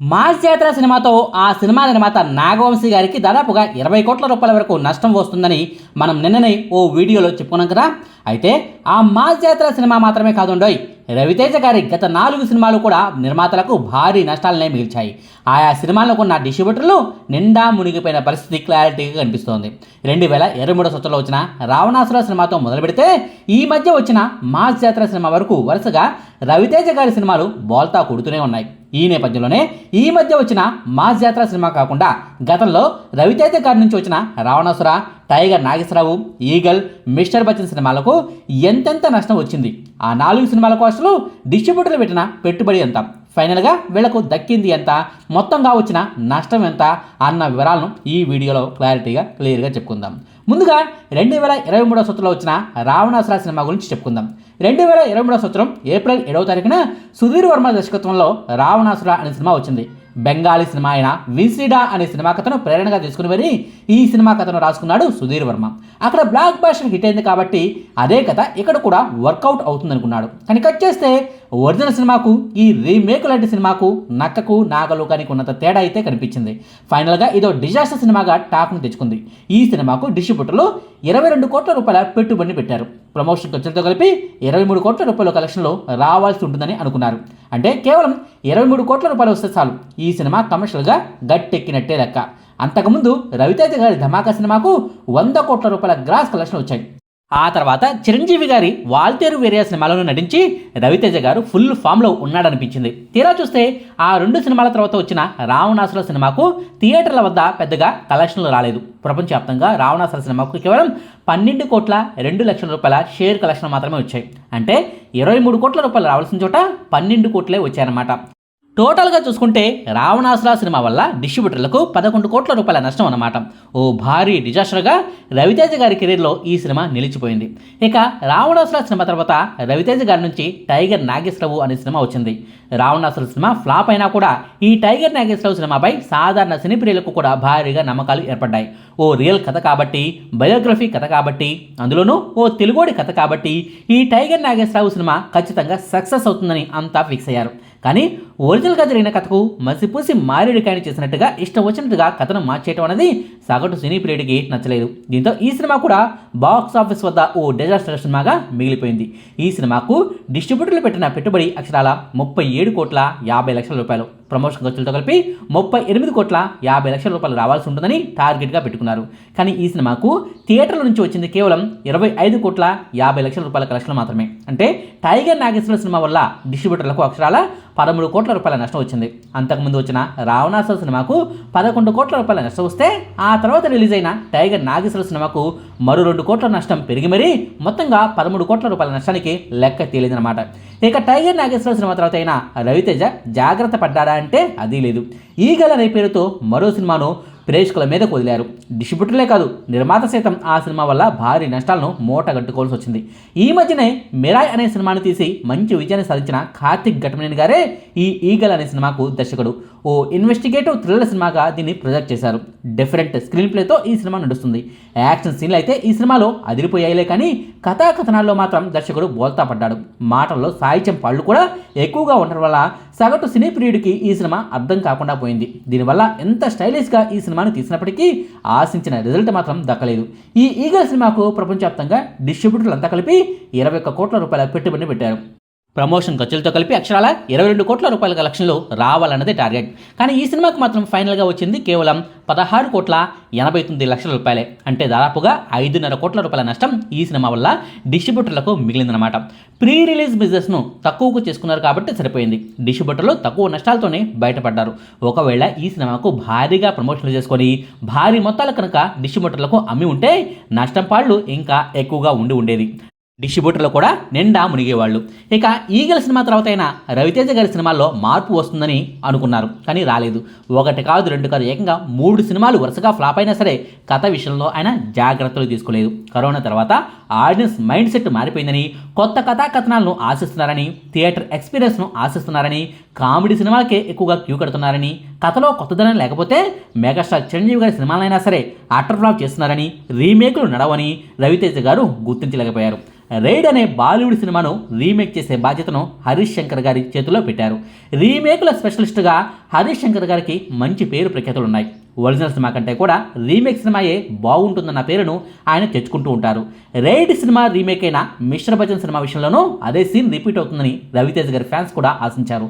Mass జాతర సినిమాతో ఆ సినిమా నిర్మాత నాగవంశీ గారికి దాదాపుగా ఇరవై కోట్ల రూపాయల వరకు నష్టం వస్తుందని మనం నిన్ననే ఓ వీడియోలో చెప్పుకున్నాం కదా. అయితే ఆ మాస్ జాతర సినిమా మాత్రమే కాదుండోయ్ రవితేజ గారి గత నాలుగు సినిమాలు కూడా నిర్మాతలకు భారీ నష్టాలనే మిగిల్చాయి. ఆయా సినిమాలకు ఉన్న డిస్ట్రిబ్యూటర్లు నిండా మునిగిపోయిన పరిస్థితి క్లారిటీగా కనిపిస్తోంది. రెండు వేల ఇరవై మూడో సంవత్సరంలో వచ్చిన రావణాసుర సినిమాతో మొదలు పెడితే ఈ మధ్య వచ్చిన మాస్ జాతర సినిమా వరకు వరుసగా రవితేజ గారి సినిమాలు బోల్తా కొడుతూనే ఉన్నాయి. ఈ నేపథ్యంలోనే ఈ మధ్య వచ్చిన మాస్ జాతర సినిమా కాకుండా గతంలో రవితేజ గారి నుంచి వచ్చిన Ravanasura Tiger Nageswara Rao Eagle Mister Bachchan సినిమాలకు ఎంతెంత నష్టం వచ్చింది? ఆ నాలుగు సినిమాలకు అసలు డిస్ట్రిబ్యూటర్లు పెట్టిన పెట్టుబడి ఎంత? ఫైనల్గా వీళ్ళకు దక్కింది ఎంత? మొత్తంగా వచ్చిన నష్టం ఎంత? అన్న వివరాలను ఈ వీడియోలో క్లారిటీగా క్లియర్గా చెప్పుకుందాం. ముందుగా రెండు వేల ఇరవై మూడో సంవత్సరంలో వచ్చిన రావణాసుర సినిమా గురించి చెప్పుకుందాం. రెండు వేల ఇరవై మూడో సంవత్సరం ఏప్రిల్ ఏడవ తారీఖున సుధీర్ వర్మ దర్శకత్వంలో రావణాసుర అనే సినిమా వచ్చింది. బెంగాలీ సినిమా అయిన విన్సిడా అనే సినిమా కథను ప్రేరణగా తీసుకుని వెళ్ళి ఈ సినిమా కథను రాసుకున్నాడు సుధీర్ వర్మ. అక్కడ బ్లాక్ బాస్టర్ హిట్ అయింది కాబట్టి అదే కథ ఇక్కడ కూడా వర్కౌట్ అవుతుందనుకున్నాడు. కానీ కట్ చేస్తే ఒరిజినల్ సినిమాకు ఈ రీమేక్ లాంటి సినిమాకు నక్కకు నాగలోకానికి ఉన్నంత తేడా అయితే కనిపించింది. ఫైనల్గా ఇదో డిజాస్టర్ సినిమాగా టాక్ను తెచ్చుకుంది. ఈ సినిమాకు డిస్ట్రిబ్యూటర్లు ఇరవై రెండు కోట్ల రూపాయల పెట్టుబడిని పెట్టారు. ప్రమోషన్ ఖర్చులతో కలిపి ఇరవై మూడు కోట్ల రూపాయల కలెక్షన్లో రావాల్సి ఉంటుందని అనుకున్నారు. అంటే కేవలం ఇరవై మూడు కోట్ల రూపాయలు వస్తే చాలు. ఈ సినిమా కమర్షియల్గా గట్టెక్కినట్టే లెక్క. అంతకుముందు రవితేజ గారి ధమాకా సినిమాకు వంద కోట్ల రూపాయల గ్రాస్ కలెక్షన్ వచ్చాయి. ఆ తర్వాత చిరంజీవి గారి వాల్తేరు వేరే సినిమాలను నటించి రవితేజ గారు ఫుల్ ఫామ్లో ఉన్నాడనిపించింది. తీరా చూస్తే ఆ రెండు సినిమాల తర్వాత వచ్చిన రావణాసుల సినిమాకు థియేటర్ల వద్ద పెద్దగా కలెక్షన్లు రాలేదు. ప్రపంచవ్యాప్తంగా రావణాసుల సినిమాకు కేవలం పన్నెండు కోట్ల రెండు లక్షల రూపాయల షేర్ కలెక్షన్ మాత్రమే వచ్చాయి. అంటే ఇరవై మూడు కోట్ల రూపాయలు రావాల్సిన చోట పన్నెండు కోట్లే వచ్చాయన్నమాట. టోటల్గా చూసుకుంటే రావణాసుర సినిమా వల్ల డిస్ట్రిబ్యూటర్లకు పదకొండు కోట్ల రూపాయల నష్టం అన్నమాట. ఓ భారీ డిజాస్టర్గా రవితేజ గారి కెరీర్లో ఈ సినిమా నిలిచిపోయింది. ఇక రావణాసుర సినిమా తర్వాత రవితేజ గారి నుంచి టైగర్ నాగేశ్వరరావు అనే సినిమా వచ్చింది. రావణాసుర సినిమా ఫ్లాప్ అయినా కూడా ఈ టైగర్ నాగేశ్వరరావు సినిమాపై సాధారణ సినీ ప్రియులకు కూడా భారీగా నమ్మకాలు ఏర్పడ్డాయి. ఓ రియల్ కథ కాబట్టి బయోగ్రఫీ కథ కాబట్టి అందులోనూ ఓ తెలుగోడి కథ కాబట్టి ఈ టైగర్ నాగేశ్వరరావు సినిమా ఖచ్చితంగా సక్సెస్ అవుతుందని అంతా ఫిక్స్ అయ్యారు. కానీ ఒరిజినల్గా జరిగిన కథకు మసిపూసి మారేడుకాయని చేసినట్టుగా ఇష్టం వచ్చినట్టుగా కథను మార్చేయటం అనేది సగటు సినీ ప్రియుడికి నచ్చలేదు. దీంతో ఈ సినిమా కూడా బాక్స్ ఆఫీస్ వద్ద ఓ డిజాస్టర్ సినిమాగా మిగిలిపోయింది. ఈ సినిమాకు డిస్ట్రిబ్యూటర్లు పెట్టిన పెట్టుబడి అక్షరాల ముప్పై ఏడు కోట్ల యాభై లక్షల రూపాయలు. ప్రమోషన్ ఖర్చులతో కలిపి ముప్పై ఎనిమిది కోట్ల యాభై లక్షల రూపాయలు రావాల్సి ఉంటుందని టార్గెట్గా పెట్టుకున్నారు. కానీ ఈ సినిమాకు థియేటర్ల నుంచి వచ్చింది కేవలం ఇరవై ఐదు కోట్ల యాభై లక్షల రూపాయల కలెక్షన్లు మాత్రమే. అంటే టైగర్ నాగేశ్వర సినిమా వల్ల డిస్ట్రిబ్యూటర్లకు అక్షరాల పదమూడు కోట్ల కోట్ల రూపాయల నష్టం వచ్చింది. అంతకుముందు వచ్చిన రావణాసుర సినిమాకు పదకొండు కోట్ల రూపాయల నష్టం వస్తే ఆ తర్వాత రిలీజ్ అయిన టైగర్ నాగేశ్వర సినిమాకు మరో రెండు కోట్ల నష్టం పెరిగి మరీ మొత్తంగా పదమూడు కోట్ల రూపాయల నష్టానికి లెక్క తేలిందనమాట ఇక టైగర్ నాగేశ్వర సినిమా తర్వాత అయిన రవితేజ జాగ్రత్త పడ్డాడా అంటే అదీ లేదు. ఈగల అనే పేరుతో మరో సినిమాను ప్రేక్షకుల మీద వదిలారు. డిస్ట్రిబ్యూటర్లే కాదు నిర్మాత సైతం ఆ సినిమా వల్ల భారీ నష్టాలను మూటగట్టుకోవాల్సి వచ్చింది. ఈ మధ్యనే మిరాయ్ అనే సినిమాను తీసి మంచి విజయాన్ని సాధించిన కార్తిక్ ఘటమనేని గారే ఈ ఈగల్ అనే సినిమాకు దర్శకుడు. ఓ ఇన్వెస్టిగేటివ్ థ్రిల్లర్ సినిమాగా దీన్ని ప్రొజెక్ట్ చేశారు. డిఫరెంట్ స్క్రీన్ ప్లేతో ఈ సినిమా నడుస్తుంది. యాక్షన్ సీన్లు అయితే ఈ సినిమాలో అదిరిపోయాయిలే కానీ కథాకథనాల్లో మాత్రం దర్శకుడు బోల్తా పడ్డాడు. మాటల్లో సాహిత్యం పళ్ళు కూడా ఎక్కువగా ఉండడం వల్ల సగటు సినీ ప్రియుడికి ఈ సినిమా అర్థం కాకుండా పోయింది. దీనివల్ల ఎంత స్టైలిష్గా ఈ సినిమాను తీసినప్పటికీ ఆశించిన రిజల్ట్ మాత్రం దక్కలేదు. ఈ ఈగల్ సినిమాకు ప్రపంచవ్యాప్తంగా డిస్ట్రిబ్యూటర్లు అంతా కలిపి ఇరవై ఒక్క కోట్ల రూపాయల పెట్టుబడిని పెట్టారు. ప్రమోషన్ ఖర్చులతో కలిపి అక్షరాల ఇరవై రెండు కోట్ల రూపాయల కలెక్షన్లు రావాలన్నదే టార్గెట్. కానీ ఈ సినిమాకు మాత్రం ఫైనల్గా వచ్చింది కేవలం పదహారు కోట్ల ఎనభై తొమ్మిది లక్షల రూపాయలే. అంటే దాదాపుగా ఐదున్నర కోట్ల రూపాయల నష్టం ఈ సినిమా వల్ల డిస్ట్రిబ్యూటర్లకు మిగిలిందనమాట ప్రీ రిలీజ్ బిజినెస్ను తక్కువకు చేసుకున్నారు కాబట్టి సరిపోయింది. డిస్ట్రిబ్యూటర్లు తక్కువ నష్టాలతోనే బయటపడ్డారు. ఒకవేళ ఈ సినిమాకు భారీగా ప్రమోషన్లు చేసుకొని భారీ మొత్తాలు కనుక డిస్ట్రిబ్యూటర్లకు అమ్మి ఉంటే నష్టం పాళ్ళు ఇంకా ఎక్కువగా ఉండి ఉండేది. డిస్ట్రిబ్యూటర్లు కూడా నిండా మునిగేవాళ్ళు. ఇక ఈగల సినిమా తర్వాత అయినా రవితేజ గారి సినిమాల్లో మార్పు వస్తుందని అనుకున్నారు కానీ రాలేదు. ఒకటి కాదు రెండు కాదు ఏకంగా మూడు సినిమాలు వరుసగా ఫ్లాప్ అయినా సరే కథ విషయంలో ఆయన జాగ్రత్తలు తీసుకోలేదు. కరోనా తర్వాత ఆడియన్స్ మైండ్ సెట్ మారిపోయిందని కొత్త కథా కథనాలను ఆశిస్తున్నారని థియేటర్ ఎక్స్పీరియన్స్ను ఆశిస్తున్నారని కామెడీ సినిమాలకే ఎక్కువగా క్యూ కడుతున్నారని కథలో కొత్తదనం లేకపోతే మెగాస్టార్ చిరంజీవి గారి సినిమాలైనా సరే అటర్ ఫ్లాప్ చేస్తున్నారని రీమేక్లు నడవని రవితేజ గారు గుర్తించలేకపోయారు. రైడ్ అనే బాలీవుడ్ సినిమాను రీమేక్ చేసే బాధ్యతను హరీష్ శంకర్ గారి చేతిలో పెట్టారు. రీమేక్ల స్పెషలిస్ట్గా హరీష్ శంకర్ గారికి మంచి పేరు ప్రఖ్యాతులు ఉన్నాయి ఒరిజినల్ సినిమా కంటే కూడా రీమేక్ సినిమాయే బాగుంటుందన్న పేరును ఆయన తెచ్చుకుంటూ ఉంటారు. రైడ్ సినిమా రీమేక్ అయిన మిశ్ర బచ్చన్ సినిమా విషయంలోనూ అదే సీన్ రిపీట్ అవుతుందని రవితేజ గారి ఫ్యాన్స్ కూడా ఆశించారు.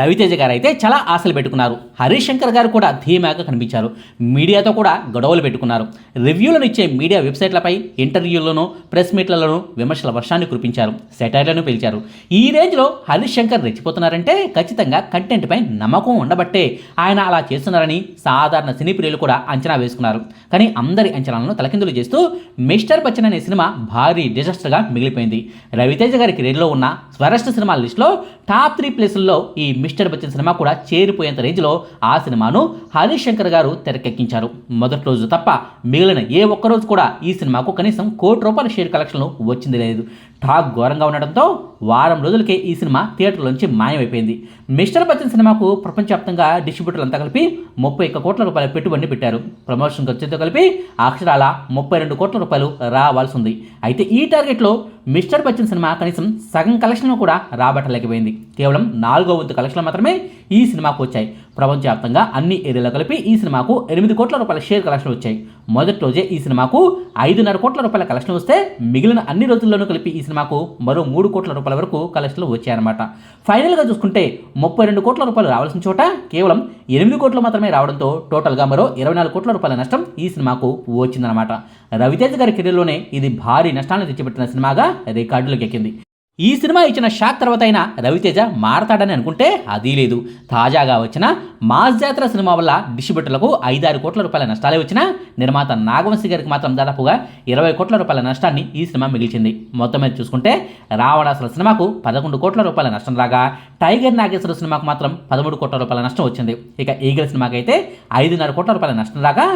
రవితేజ గారు అయితే చాలా ఆశలు పెట్టుకున్నారు. హరీష్ శంకర్ గారు కూడా ధీమాగా కనిపించారు. మీడియాతో కూడా గొడవలు పెట్టుకున్నారు. రివ్యూలను ఇచ్చే మీడియా వెబ్సైట్లపై ఇంటర్వ్యూల్లోనూ ప్రెస్ మీట్లలోనూ విమర్శల వర్షాన్ని కురిపించారు. సెటైర్లను పిలిచారు. ఈ రేంజ్లో హరీష్ శంకర్ రెచ్చిపోతున్నారంటే ఖచ్చితంగా కంటెంట్పై నమ్మకం ఉండబట్టే ఆయన అలా చేస్తున్నారని సాధారణ సినీ ప్రియులు కూడా అంచనా వేసుకున్నారు. కానీ అందరి అంచనాలను తలకిందులు చేస్తూ మిస్టర్ బచ్చన్ అనే సినిమా భారీ డిజాస్టర్గా మిగిలిపోయింది. రవితేజ గారి కెరీర్లో ఉన్న స్వరష్ట సినిమాల లిస్టులో టాప్ త్రీ ప్లేసుల్లో ఈ మిస్టర్ బచ్చన్ సినిమా కూడా చేరిపోయేంత రేంజ్లో ఆ సినిమాను హరీష్ శంకర్ గారు తెరకెక్కించారు. మొదటి రోజు తప్ప మిగిలిన ఏ ఒక్క రోజు కూడా ఈ సినిమాకు కనీసం కోటి రూపాయల షేర్ కలెక్షన్లు వచ్చింది లేదు. టాక్ ఘోరంగా ఉండడంతో వారం రోజులకే ఈ సినిమా థియేటర్లోంచి మాయమైపోయింది. మిస్టర్ బచ్చన్ సినిమాకు ప్రపంచవ్యాప్తంగా డిస్ట్రిబ్యూటర్లు అంతా కలిపి ముప్పై ఒక్క కోట్ల రూపాయల పెట్టుబడిని పెట్టారు. ప్రమోషన్ ఖర్చుతో కలిపి అక్షరాల ముప్పై రెండు కోట్ల రూపాయలు రావాల్సి ఉంది అయితే ఈ టార్గెట్లో మిస్టర్ బచ్చన్ సినిమా కనీసం సగం కలెక్షన్లు కూడా రాబట్టలేకపోయింది. కేవలం నాలుగో వంతు కలెక్షన్లు మాత్రమే ఈ సినిమాకు వచ్చాయి. ప్రపంచవ్యాప్తంగా అన్ని ఏరియాలో కలిపి ఈ సినిమాకు ఎనిమిది కోట్ల రూపాయల షేర్ కలెక్షన్లు వచ్చాయి. మొదటి రోజే ఈ సినిమాకు ఐదున్నర కోట్ల రూపాయల కలెక్షన్ వస్తే మిగిలిన అన్ని రోజుల్లోనూ కలిపి ఈ సినిమాకు మరో మూడు కోట్ల రూపాయల వరకు కలెక్షన్లు వచ్చాయన్నమాట. ఫైనల్గా చూసుకుంటే ముప్పై రెండు కోట్ల రూపాయలు రావాల్సిన చోట కేవలం ఎనిమిది కోట్లు మాత్రమే రావడంతో టోటల్గా మరో ఇరవై నాలుగు కోట్ల రూపాయల నష్టం ఈ సినిమాకు వచ్చిందనమాట రవితేజ గారి కెరీర్లోనే ఇది భారీ నష్టాలను తెచ్చిపెట్టిన సినిమాగా రికార్డులకు ఎక్కింది. ఈ సినిమా ఇచ్చిన షాక్ తర్వాత అయినా రవితేజ మారతాడని అనుకుంటే అదీ లేదు. తాజాగా వచ్చిన మాస్ జాతర సినిమా వల్ల డిస్ట్రిబ్యూటర్లకు ఐదారు కోట్ల రూపాయల నష్టాలే వచ్చినా నిర్మాత నాగవంశి గారికి మాత్రం దాదాపుగా ఇరవై కోట్ల రూపాయల నష్టాన్ని ఈ సినిమా మిగిల్చింది. మొత్తం మీద చూసుకుంటే రావణాసుల సినిమాకు పదకొండు కోట్ల రూపాయల నష్టం రాగా టైగర్ నాగేశ్వర సినిమాకు మాత్రం పదమూడు కోట్ల రూపాయల నష్టం వచ్చింది. ఇక ఈగల్ సినిమాకి అయితే ఐదున్నర కోట్ల రూపాయల నష్టం రాగా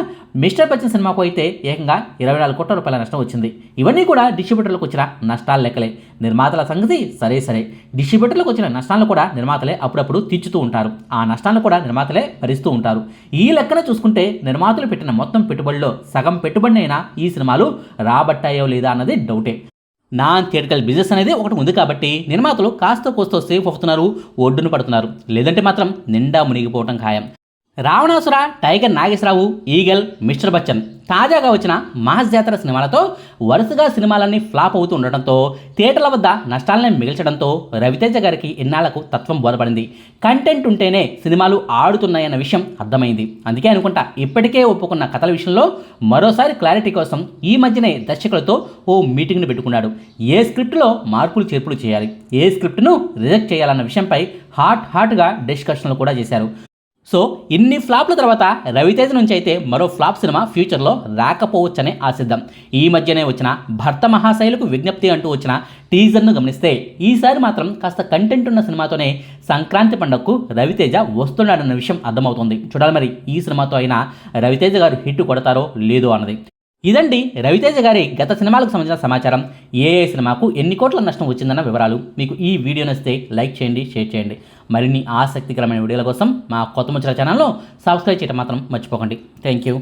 మిస్టర్ బచ్చన్ సినిమాకు అయితే ఏకంగా ఇరవై నాలుగు కోట్ల రూపాయల నష్టం వచ్చింది. ఇవన్నీ కూడా డిస్ట్రిబ్యూటర్లకు వచ్చిన నష్టాలు లెక్కలే. నిర్మాతల సంగతి సరే సరే. డిస్ట్రిబ్యూటర్లకు వచ్చిన నష్టాలను కూడా నిర్మాతలే అప్పుడప్పుడు తీర్చుతూ ఉంటారు. ఆ నష్టాలను కూడా నిర్మాతలే భరిస్తూ ఉంటారు. ఈ లెక్కన చూసుకుంటే నిర్మాతలు పెట్టిన మొత్తం పెట్టుబడిలో సగం పెట్టుబడినైనా ఈ సినిమాలు రాబట్టాయో లేదా అన్నది డౌటే. నాన్ థియేటికల్ బిజినెస్ అనేది ఒకటి ఉంది కాబట్టి నిర్మాతలు కాస్త కోస్తో సేఫ్ అవుతున్నారు ఒడ్డును పడుతున్నారు. లేదంటే మాత్రం నిండా మునిగిపోవటం ఖాయం. Ravanasura Tiger Nageswara Rao Eagle Mister Bachchan. తాజాగా వచ్చిన మాస్ జాతర సినిమాలతో వరుసగా సినిమాలన్నీ ఫ్లాప్ అవుతూ ఉండటంతో థియేటర్ల వద్ద నష్టాలనే మిగిల్చడంతో రవితేజ గారికి ఇన్నాళ్ళకు తత్వం బోధపడింది. కంటెంట్ ఉంటేనే సినిమాలు ఆడుతున్నాయన్న విషయం అర్థమైంది. అందుకే అనుకుంటా ఇప్పటికే ఒప్పుకున్న కథల విషయంలో మరోసారి క్లారిటీ కోసం ఈ మధ్యనే దర్శకులతో ఓ మీటింగ్ను పెట్టుకున్నాడు. ఏ స్క్రిప్ట్లో మార్పులు చేర్పులు చేయాలి? ఏ స్క్రిప్ట్ను రిజెక్ట్ చేయాలన్న విషయంపై హాట్ హాట్గా డిస్కషన్లు కూడా చేశారు. సో ఇన్ని ఫ్లాప్ల తర్వాత రవితేజ నుంచి అయితే మరో ఫ్లాప్ సినిమా ఫ్యూచర్లో రాకపోవచ్చనే ఆశిద్దాం ఈ మధ్యనే వచ్చిన భర్త మహాశైలకు విజ్ఞప్తి అంటూ వచ్చిన టీజర్ను గమనిస్తే ఈసారి మాత్రం కాస్త కంటెంట్ ఉన్న సినిమాతోనే సంక్రాంతి పండుగకు రవితేజ వస్తున్నాడన్న విషయం అర్థమవుతుంది. చూడాలి మరి ఈ సినిమాతో అయినా రవితేజ గారు హిట్ కొడతారో లేదో అన్నది. ఇదండి రవితేజ గారి గత సినిమాలకు సంబంధించిన సమాచారం. ఏ ఏ సినిమాకు ఎన్ని కోట్ల నష్టం వచ్చిందన్న వివరాలు మీకు ఈ వీడియో నచ్చితే లైక్ చేయండి షేర్ చేయండి. మరిన్ని ఆసక్తికరమైన వీడియోల కోసం మా కొత్త ముచ్చల ఛానల్లో సబ్స్క్రైబ్ చేయడం మాత్రం మర్చిపోకండి. Thank you